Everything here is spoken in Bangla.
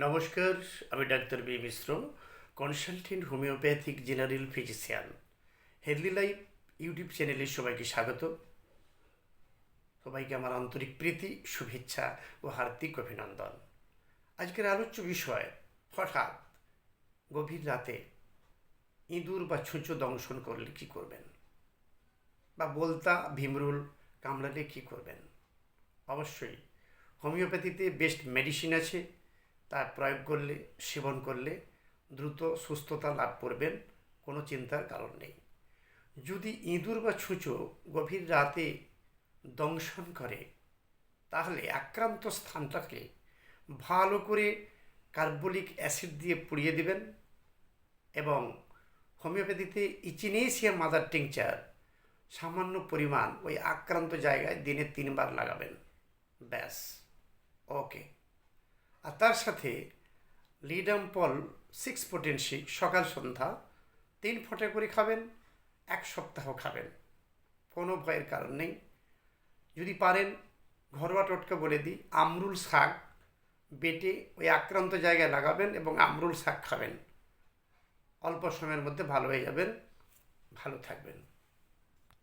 নমস্কার, আমি doctor B Mishra, consultant homeopathic general physician. Healthy life YouTube চ্যানেলে সবাইকে স্বাগত। সবাইকে আমার আন্তরিক প্রীতি, শুভেচ্ছা ও হার্দিক অভিনন্দন। আজকের আলোচ্য বিষয়, হঠাৎ গভীর রাতে ইঁদুর বা ছুঁচো দংশন করলে কি করবেন? বা বলতা, ভীমরুল কামড়ালে কি করবেন? অবশ্যই হোমিওপ্যাথিতে বেস্ট মেডিসিন আছে। তার প্রয়োগ করলে, সেবন করলে দ্রুত সুস্থতা লাভ করবেন, কোনো চিন্তার কারণ নেই। যদি ইঁদুর বা ছুঁচো গভীর রাতে দংশন করে, তাহলে আক্রান্ত স্থানটাকে ভালো করে কার্বলিক অ্যাসিড দিয়ে পুড়িয়ে দেবেন এবং হোমিওপ্যাথিতে ইচিনেসিয়া মাদার টিংচার সামান্য পরিমাণ ওই আক্রান্ত জায়গায় দিনে তিনবার লাগাবেন। ব্যাস। ওকে। আর তার সাথে লিডাম পল সিক্স পোটেন্সি সকাল সন্ধ্যা, তিন ফোঁটা করে খাবেন, এক সপ্তাহ খাবেন। কোনো ভয়ের কারণ নেই। যদি পারেন, ঘরোয়া টোটকা বলে দিই, আমরুল শাক বেটে ওই আক্রান্ত জায়গায় লাগাবেন এবং আমরুল শাক খাবেন। অল্প সময়ের মধ্যে ভালো হয়ে যাবেন। ভালো থাকবেন।